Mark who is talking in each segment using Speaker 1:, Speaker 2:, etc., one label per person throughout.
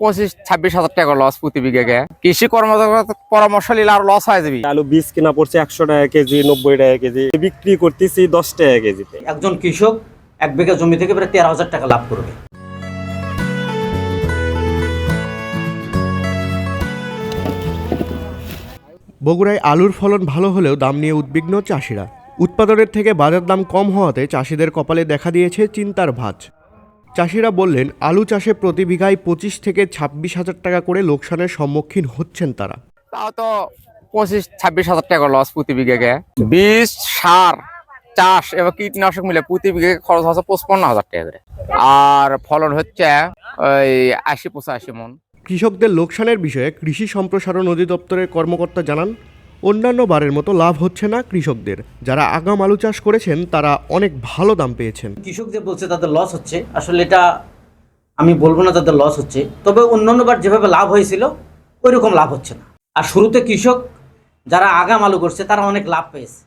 Speaker 1: পঁচিশ ছাব্বিশ হাজার টাকা লস প্রতি বিঘাকে কৃষি কর্মকর্তা পরামর্শ নিলে আর লস হয়ে যাবি।
Speaker 2: আলু বীজ কিনা পড়ছে একশো টাকা কেজি নব্বই টাকা কেজি। বিক্রি করতেছি দশ টাকা কেজিতে।
Speaker 3: একজন কৃষক এক বিঘা জমি থেকে প্রায় তেরো হাজার টাকা লাভ করবে।
Speaker 4: বগুড়ায় আলুর ফলন ভালো হলেও দাম নিয়ে উদ্বিগ্ন চাষিরা। উৎপাদনের থেকে বাজার দাম কম হওয়াতে চাষিদের কপালে দেখা দিয়েছে চিন্তার ভাঁজ। চাষিরা বললেন আলু চাষে প্রতি বিঘায় পঁচিশ থেকে ছাব্বিশ হাজার টাকা করে লোকসানের সম্মুখীন হচ্ছেন তারা।
Speaker 1: তাও তো পঁচিশ ছাব্বিশ হাজার টাকা লস প্রতি বিঘাকে। বীজ সার চাষ এবং কীটনাশক মিলে প্রতি বিঘে খরচ হচ্ছে পঁচপন্ন হাজার টাকা করে। আর ফলন হচ্ছে ওই আশি পঁচাশি মন।
Speaker 4: কৃষকদের লোকসানের বিষয়ে কৃষি সম্প্রসারণ অধিদপ্তরের কর্মকর্তা জানান অন্যান্য বারের মতো লাভ হচ্ছে না কৃষকদের। যারা আগাম আলু চাষ করেছেন তারা অনেক ভালো দাম পেয়েছেন।
Speaker 3: কৃষক যে বলছে তাদের লস হচ্ছে আসলে এটা আমি বলব না তাদের লস হচ্ছে তবে অন্যান্য বার যেভাবে লাভ হয়েছিল ওই রকম লাভ হচ্ছে না। আর শুরুতে কৃষক যারা আগাম আলু করছে তারা অনেক লাভ পেয়েছে।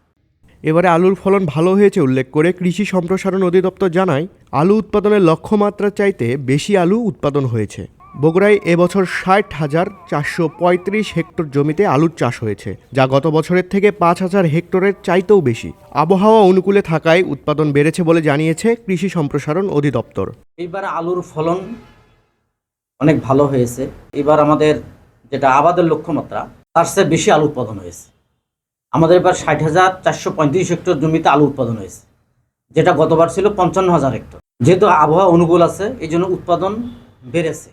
Speaker 4: এবারে আলুর ফলন ভালো হয়েছে উল্লেখ করে কৃষি সম্প্রসারণ অধিদপ্তর জানায় আলু উৎপাদনের লক্ষ্যমাত্রার চাইতে বেশি আলু উৎপাদন হয়েছে। বগুড়ায় এবছর ষাট হাজার চারশো পঁয়ত্রিশ হেক্টর জমিতে আলুর চাষ হয়েছে, যা গত বছরের থেকে পাঁচ হাজার হেক্টরের চাইতেও বেশি। আবহাওয়া অনুকূলে থাকায় উৎপাদন বেড়েছে বলে জানিয়েছে কৃষি সম্প্রসারণ অধিদপ্তর।
Speaker 3: এইবার আলুর ফলন অনেক ভালো হয়েছে। এবার আমাদের যেটা আবাদের লক্ষ্যমাত্রা, তার চেয়ে বেশি আলু উৎপাদন হয়েছে। আমাদের এবার ষাট হাজার চারশো পঁয়ত্রিশ হেক্টর জমিতে আলু উৎপাদন হয়েছে, যেটা গতবার ছিল পঞ্চান্ন হাজার হেক্টর। যেহেতু আবহাওয়া অনুকূল আছে, এই জন্য উৎপাদন বেড়েছে।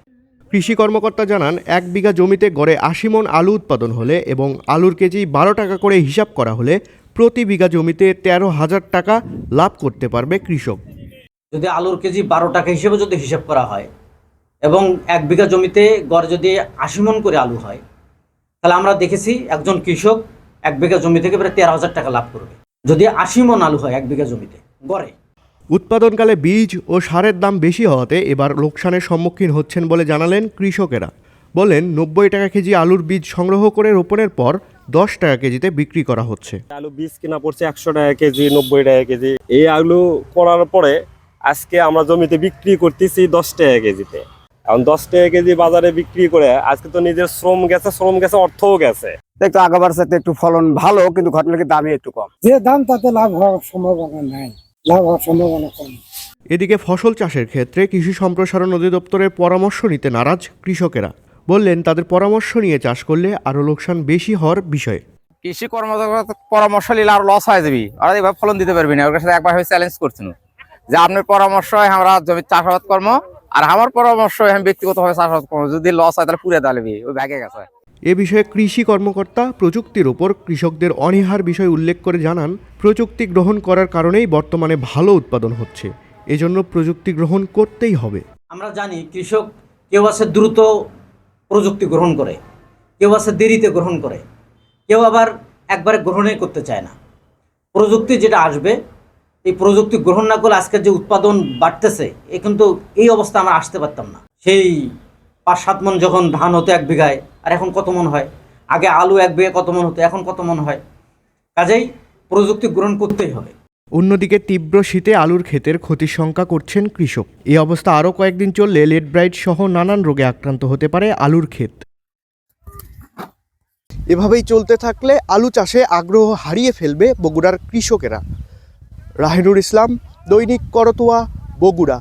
Speaker 4: কৃষি কর্মকর্তা জানান, এক বিঘা জমিতে গড়ে আশি মন আলু উৎপাদন হলে এবং আলুর কেজি বারো টাকা করে হিসাব করা হলে প্রতি বিঘা জমিতে তেরো হাজার টাকা লাভ করতে পারবে কৃষক।
Speaker 3: যদি আলুর কেজি বারো টাকা হিসেবে যদি হিসাব করা হয় এবং এক বিঘা জমিতে গড়ে যদি আশি মন করে আলু হয়, তাহলে আমরা দেখেছি একজন কৃষক এক বিঘা জমি থেকে প্রায় তেরো হাজার টাকা লাভ করবে। যদি আশি মন আলু হয় এক বিঘা জমিতে গড়ে
Speaker 4: উৎপাদনকালে বীজ ও সারের দাম বেশি হওয়াতে এবার লোকসানের সম্মুখীন হচ্ছেন বলে জানালেন কৃষকেরা। বলেন নব্বই টাকা কেজি আলুর বীজ সংগ্রহ করে রোপণের পর দশ টাকা কেজিতে বিক্রি করা হচ্ছে।
Speaker 2: আলু বীজ কিনা পড়ছে একশো টাকা কেজি নব্বই টাকা কেজি। এই আলু করার পরে আজকে আমরা জমিতে বিক্রি করতেছি দশ টাকা কেজিতে। এখন দশ টাকা কেজি বাজারে বিক্রি করে আজকে তো নিজের শ্রম গেছে শ্রম গেছে অর্থও গেছে।
Speaker 5: একটু আগাবার সাথে একটু ফলন ভালো কিন্তু ঘটনাকে দামে একটু কম।
Speaker 6: যে দাম তাতে লাভ হওয়ার সম্ভাবনা নাই। সম্ভাবনা কম
Speaker 4: এদিকে ফসল চাষের ক্ষেত্রে কৃষি সম্প্রসারণ অধিদপ্তরের পরামর্শ নিতে নারাজ কৃষকেরা। বললেন তাদের পরামর্শ নিয়ে চাষ করলে আরও লোকসান বেশি হওয়ার বিষয়ে।
Speaker 1: কৃষি কর্মকর্তা পরামর্শ নিলে আর লস হয়ে যাবি। আর এবার ফলন দিতে পারবি না। ওর সাথে একবার হয়ে চ্যালেঞ্জ করছিল যে আপনার পরামর্শ হয় আমরা জমি চাষাবাদ কর্ম আর আমার পরামর্শ হয় আমি ব্যক্তিগতভাবে চাষাবাদ কর্ম যদি লস হয় তাহলে পুরে দাঁড়াবি। ওই ব্যাগে গেছে।
Speaker 4: এ বিষয়ে কৃষি কর্মকর্তা প্রযুক্তির ওপর কৃষকদের অনীহার বিষয় উল্লেখ করে জানান, প্রযুক্তি গ্রহণ করার কারণেই বর্তমানে ভালো উৎপাদন হচ্ছে। এজন্য প্রযুক্তি গ্রহণ করতেই হবে।
Speaker 3: আমরা জানি কৃষক কেউ আছে দ্রুত প্রযুক্তি গ্রহণ করে, কেউ আছে দেরিতে গ্রহণ করে, কেউ আবার একবারে গ্রহণই করতে চায় না। প্রযুক্তি যেটা আসবে, এই প্রযুক্তি গ্রহণ না করলে আজকের যে উৎপাদন বাড়তেছে, এ কিন্তু এই অবস্থা আমরা আসতে পারতাম না। সেই পাঁচ সাত মন যখন ধান হতো এক বিঘায় আর এখন কত মন হয়? আগে আলু এক বিঘায় কত মন হতো? এখন কত মন হয়? কাজেই প্রযুক্তি গ্রহণ করতেই হবে।
Speaker 4: অন্যদিকে তীব্র শীতে আলুর ক্ষেতের ক্ষতির শঙ্কা করছেন কৃষক। এই অবস্থা আরও কয়েকদিন চললে লেড ব্রাইট সহ নানান রোগে আক্রান্ত হতে পারে আলুর ক্ষেত। এভাবেই চলতে থাকলে আলু চাষে আগ্রহ হারিয়ে ফেলবে বগুড়ার কৃষকেরা। রাহেনুর ইসলাম, দৈনিক করতোয়া, বগুড়া।